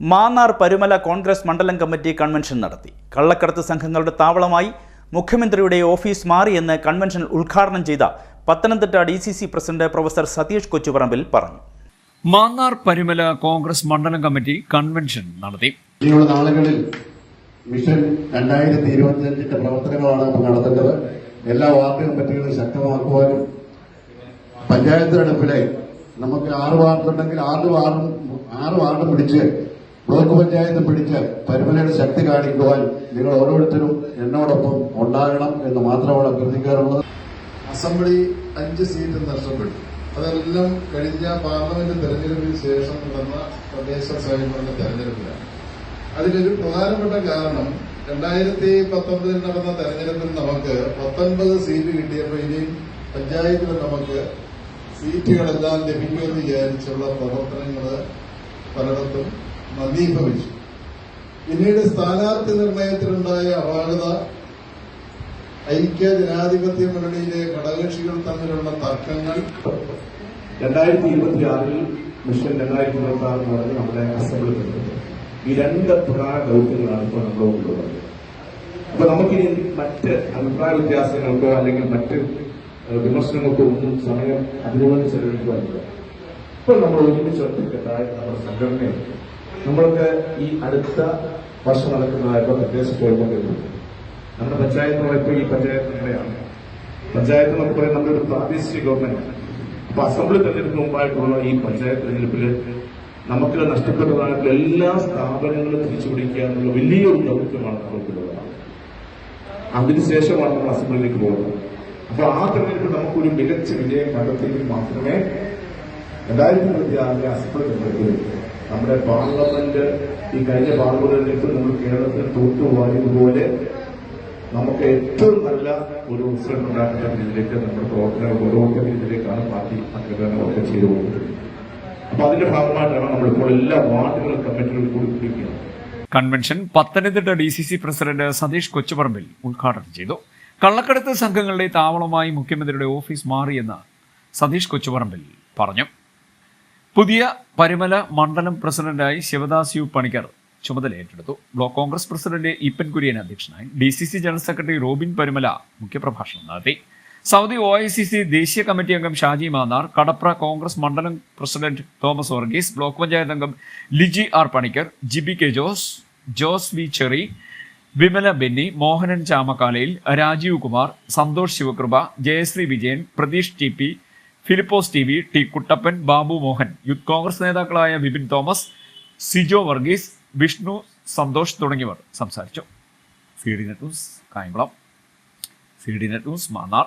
മാന്നാർ പരുമല കോൺഗ്രസ് മണ്ഡലം committee convention നടത്തി. കള്ളക്കടത്ത് സംഘങ്ങളുടെ താവളമായി മുഖ്യമന്ത്രിയുടെ ഓഫീസ് മാറിയെന്ന് കൺവെൻഷൻ ഉദ്ഘാടനം ചെയ്ത Pathanamthitta D C C president professor Satheesh Kochuparambil പറഞ്ഞു. മാന്നാർ പരുമല കോൺഗ്രസ് മണ്ഡലം കമ്മിറ്റി കൺവെൻഷൻ നടത്തി. ഇനിയുള്ള നാളുകളിൽ മിഷൻ രണ്ടായിരത്തി ഇരുപത്തിയഞ്ചിന്റെ പ്രവർത്തനങ്ങളാണ് നടത്തേണ്ടത്. എല്ലാ വാർഡ് കമ്മിറ്റികളും ശക്തമാക്കുവാനും പഞ്ചായത്ത് തെരഞ്ഞെടുപ്പിലെ നമുക്ക് ആറ് വാർഡുണ്ടെങ്കിൽ ആറ് വാർഡും ആറ് വാർഡും പിടിച്ച് ബ്ലോക്ക് പഞ്ചായത്ത് പിടിച്ച് പരിമലയുടെ ശക്തി കാണിക്കുവാൻ നിങ്ങൾ ഓരോരുത്തരും എന്നോടൊപ്പം ഉണ്ടാകണം എന്ന് മാത്രമാണ് അഭ്യർത്ഥിക്കാറുള്ളത് അസംബ്ലി അഞ്ച് സീറ്റ് നഷ്ടപ്പെട്ടു. അതെല്ലാം കഴിഞ്ഞ പാർലമെന്റ് തെരഞ്ഞെടുപ്പിന് ശേഷം നടന്ന പ്രദേശ സ്വയംഭരണ തെരഞ്ഞെടുപ്പിലാണ്. അതിലൊരു പ്രധാനപ്പെട്ട കാരണം രണ്ടായിരത്തി പത്തൊമ്പതിൽ നടന്ന തെരഞ്ഞെടുപ്പിൽ നമുക്ക് പത്തൊൻപത് സീറ്റ് കിട്ടിയപ്പോൾ ഇനിയും പഞ്ചായത്തിൽ നമുക്ക് സീറ്റുകളെല്ലാം ലഭിക്കുമെന്ന് വിചാരിച്ചുള്ള പ്രവർത്തനങ്ങൾ പലയിടത്തും നന്ദീഭവിച്ചു പിന്നീട് സ്ഥാനാർത്ഥി നിർണയത്തിലുണ്ടായ അപാകത ഐക്യ ജനാധിപത്യ മുന്നണിയിലെ ഘടകകക്ഷികൾ തമ്മിലുള്ള തർക്കങ്ങൾ. രണ്ടായിരത്തി ഇരുപത്തി ആറിൽ മിഷൻ രണ്ടായിരത്തി ഇരുപത്തി ആറ് പറഞ്ഞ് നമ്മുടെ അസംബ്ലി ഈ രണ്ട് പ്രധാന ദൗത്യങ്ങളാണ് ഇപ്പോൾ നമ്മൾ കൊണ്ടുവന്നത് അപ്പൊ നമുക്കിനി മറ്റ് അഭിപ്രായ വ്യത്യാസങ്ങൾക്കോ അല്ലെങ്കിൽ മറ്റ് വിമർശനങ്ങൾക്കോ ഒന്നും സമയം അതിനുവേണ്ടി ചെലവഴിക്കുവാനില്ല ഇപ്പോൾ നമ്മൾ ഒരുമിച്ച് ഒറ്റക്കെട്ടായ നമ്മുടെ സംഘടനയുണ്ട് നമ്മൾക്ക് ഈ അടുത്ത വർഷം നടക്കുന്നതായിട്ടുള്ള പ്രത്യേകിച്ച് പോയിക്കൊണ്ടിരുന്നത് നമ്മുടെ പഞ്ചായത്ത് ഇപ്പോൾ ഈ പഞ്ചായത്ത് നമ്മുടെയാണ് പഞ്ചായത്ത് എന്നൊക്കെ പറയുന്നത് നമ്മുടെ ഒരു പ്രാദേശിക ഗവൺമെന്റ്. അപ്പൊ അസംബ്ലി തെരഞ്ഞെടുപ്പിന് മുമ്പായിട്ടുള്ള ഈ പഞ്ചായത്ത് തെരഞ്ഞെടുപ്പിൽ നമുക്ക് നഷ്ടപ്പെട്ടതായിട്ടുള്ള എല്ലാ സ്ഥാപനങ്ങളും തിരിച്ചു പിടിക്കുക എന്നുള്ള വലിയൊരു ദൗത്യമാണ് നമുക്കുള്ളത്. അതിനുശേഷമാണ് നമ്മൾ അസംബ്ലിയിലേക്ക് പോകുന്നത്. അപ്പൊ ആ തെരഞ്ഞെടുപ്പിൽ നമുക്കൊരു മികച്ച വിജയം കണ്ടെത്തിയെങ്കിൽ മാത്രമേ രണ്ടായിരത്തി ഇരുപത്തി ആറിലെ അസംബ്ലി തെരഞ്ഞെടുപ്പിൽ നമ്മുടെ പാർലമെന്റ് ഈ കഴിഞ്ഞ പാർലമെന്റിലേക്ക് നമ്മൾ കേരളത്തിൽ തൂത്തുവാരിയതുപോലെ നമുക്ക് ഏറ്റവും നല്ല ഒരു ഉത്സവം ഉണ്ടാക്കുന്ന രീതിയിലേക്ക് നമ്മുടെ പ്രവർത്തനം ഓരോരുത്തർ രീതിയിലേക്കാണ് പാർട്ടി അംഗീകാരമൊക്കെ ചെയ്തു പോകുന്നത്. അപ്പൊ അതിന്റെ ഭാഗമായിട്ടാണ് നമ്മളിപ്പോൾ എല്ലാ വാർഡുകളും കമ്മിറ്റികളും കൂടി പിടിക്കുന്നത് convention Pathanamthitta D C C president Satheesh Kochuparambil ഉദ്ഘാടനം ചെയ്തു. കള്ളക്കടത്ത് സംഘങ്ങളുടെ താവളമായി മുഖ്യമന്ത്രിയുടെ ഓഫീസ് മാറിയെന്ന് സതീഷ് കൊച്ചുപറമ്പിൽ പറഞ്ഞു. പുതിയ പരിമല മണ്ഡലം പ്രസിഡന്റായി ശിവദാസ് യു പണിക്കർ ചുമതല ഏറ്റെടുത്തു. Block Congress president Eapen Kurian അധ്യക്ഷനായി D C C general secretary Robin Parimala മുഖ്യപ്രഭാഷണം നടത്തി. Saudi O I C C ദേശീയ കമ്മിറ്റി അംഗം ഷാജി മാന്നാർ കടപ്ര കോൺഗ്രസ് മണ്ഡലം president Thomas Varghese block panchayat അംഗം Liji R Panicker Jibi K Jose Jose V Cherry Vimala Benny Mohanan Chamakkalayil Rajeev Kumar Santhosh Sivakripa Jayasree Vijayan Pratheesh T P Philipose T V T Kuttappan Babu Mohan youth Congress നേതാക്കളായ Vipin Thomas Sijo Varghese Vishnu Santhosh തുടങ്ങിയവർ സംസാരിച്ചു. C D net news Kayamkulam. C D net news Mannar.